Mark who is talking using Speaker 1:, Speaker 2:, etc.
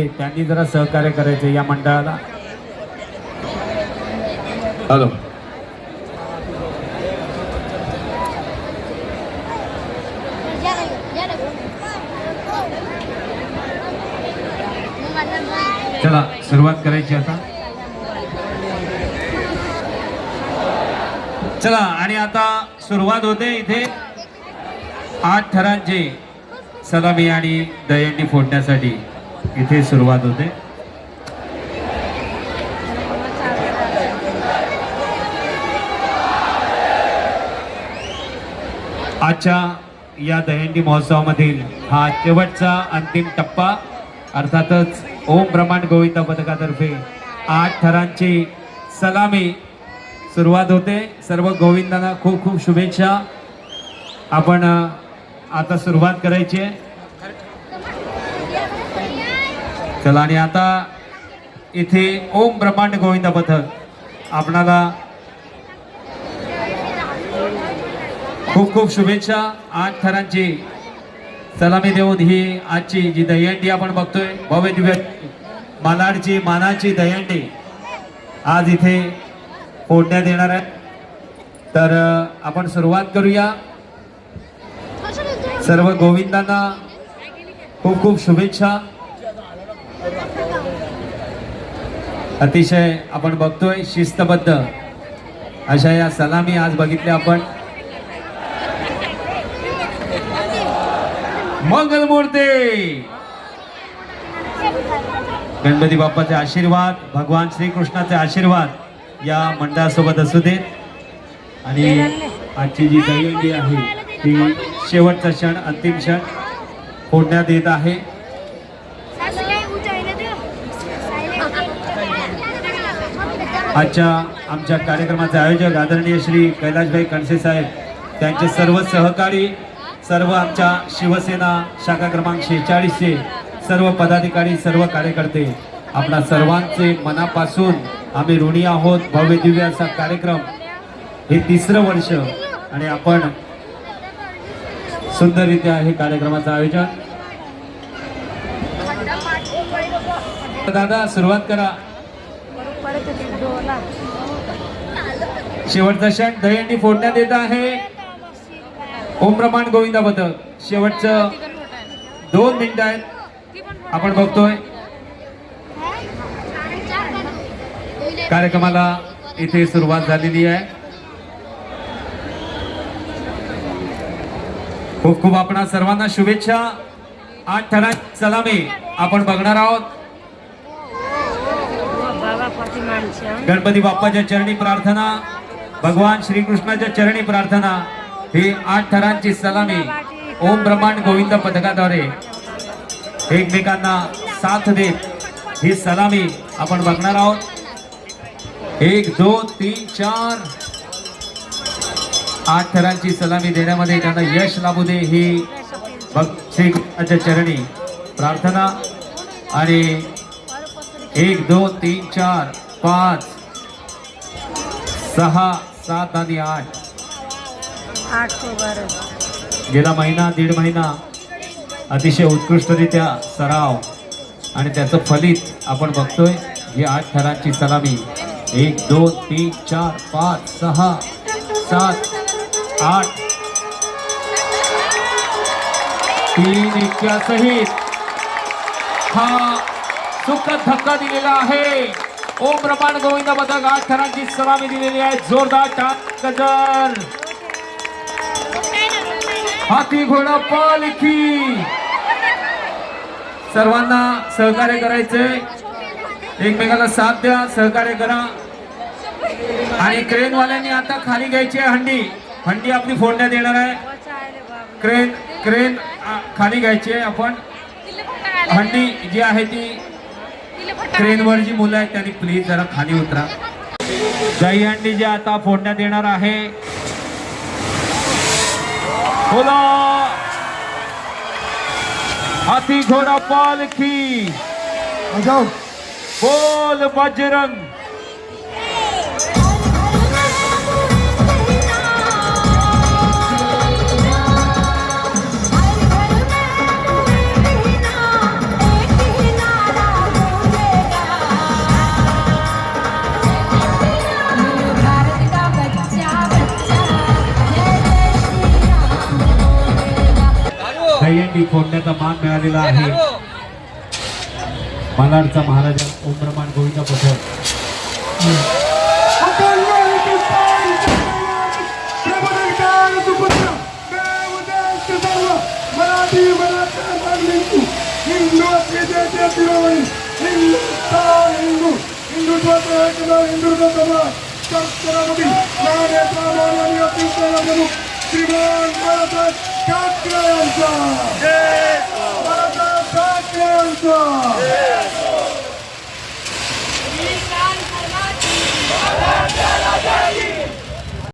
Speaker 1: त्यांनी जरा सहकार्य करायचं या मंडळाला.
Speaker 2: हॅलो.
Speaker 1: चला सुरुवात करायची आता. चला आणि आता सुरुवात होते इथे. आठ थरांची सलामी आणि दहीहंडी फोडण्यासाठी. इथे सुरुवात होते. आजच्या या दहंडी महोत्सवामधील हा शेवटचा अंतिम टप्पा अर्थातच ओम ब्रह्मांड गोविंदा पथकातर्फे आठ थरांची सलामी सुरुवात होते. सर्व गोविंदांना खूप खूप शुभेच्छा. आपण आता सुरुवात करायची आहे. चला आणि आता इथे ओम ब्रह्मांड गोविंद पथक आपणाला खूप खूप शुभेच्छा. आठ थरांची सलामी देऊन ही आजची जी दहीहंडी आपण बघतोय भव्य दिव्य मालाडची मानाची दहीहंडी आज इथे फोडण्यात येणार आहे. तर आपण सुरुवात करूया. सर्व गोविंदांना खूप खूप शुभेच्छा. अतिशय आपण बघतोय शिस्तबद्ध. अशा या सलामी आज बघितल्या आपण. मंगलमूर्ती! गणपती बाप्पाचे आशीर्वाद भगवान श्रीकृष्णाचे आशीर्वाद या मंडळासोबत असू देत. आणि आजची जी दहीहंडी आहे ती शेवटचा क्षण अंतिम क्षण फोडण्यात येत आहे. आजच्या आमच्या कार्यक्रमाचे आयोजक आदरणीय श्री कैलासभाई कणसे साहेब त्यांचे सर्व सहकारी सर्व आमच्या शिवसेना शाखा क्रमांक शेहेचाळीसचे सर्व पदाधिकारी सर्व कार्यकर्ते आपणा सर्वांचे मनापासून आम्ही ऋणी आहोत भव्य दिव्य असा कार्यक्रम. हे तिसरं वर्ष आणि आपण सुंदररित्या हे कार्यक्रमाचं आयोजन. दादा सुरुवात करा. शेवटचा क्षण दहीहंडी फोडण्यात येत आहे. ओम प्रमाण गोविंदा पथक. शेवटचं दोन मिनिट आहेत. आपण बघतोय. कार्यक्रमाला इथे सुरुवात झालेली आहे. खूप खूप आपणा सर्वांना शुभेच्छा. आठ ठराक सलामी आपण बघणार आहोत. गणपती बाप्पाच्या चरणी प्रार्थना भगवान श्रीकृष्णाच्या चरणी प्रार्थना ही आठ थरांची सलामी ओम ब्रह्मांड गोविंद पथकाद्वारे एकमेकांना साथ देत ही सलामी आपण बघणार आहोत. एक दोन तीन चार. आठ थरांची सलामी देण्यामध्ये त्यांना यश लाभू दे ही भग श्रीकृष्णाच्या चरणी प्रार्थना. आणि एक दोन तीन चार. पाच सहा सात आणि आठ.
Speaker 3: बारा
Speaker 1: गेला महिना दीड महिना. अतिशय उत्कृष्टरित्या सराव. आणि त्याचं फलित आपण बघतोय ही आठ थरांची सलामी. एक दोन तीन चार पाच सहा सात आठ. तीन इतक्या सहित हा सुखद धक्का दिलेला आहे. ओम प्रमाण गोविंद पथक आठ थरांची सलामी दिलेली आहे. जोरदार टाक गजर. हाती घोडा पालखी सर्वांना सहकार्य करायचंय एकमेकाला साथ द्या सहकार्य करा. आणि क्रेनवाल्यांनी आता खाली घ्यायची आहे हंडी. हंडी आपली फोडण्यात येणार आहे. क्रेन क्रेन खाली घ्यायची आहे आपण. हंडी जी आहे ती क्रेनवर जी मुलं आहेत त्यांनी प्लीज जरा खाली उतरा. दही हंडी जी आता फोडण्यात येणार आहे. बोला. हाथी घोडा पालखी. बोल बजरंग. मान मिळालेला आहे. मालाडचा महाराजा ओमप्रमाण गोविंद पथक
Speaker 2: मराठी मराठी हिंदू हिंदुत्वाचे हिंदू हिंदुत्वाचा एकनाथ हिंदुत्वाचा संस्कारामध्ये ज्ञानेचा माननीय तीर्थप्रमुख श्रीमान बाळासाहेब ठाकरे यांचा बाळासाहेब ठाकरे यांचा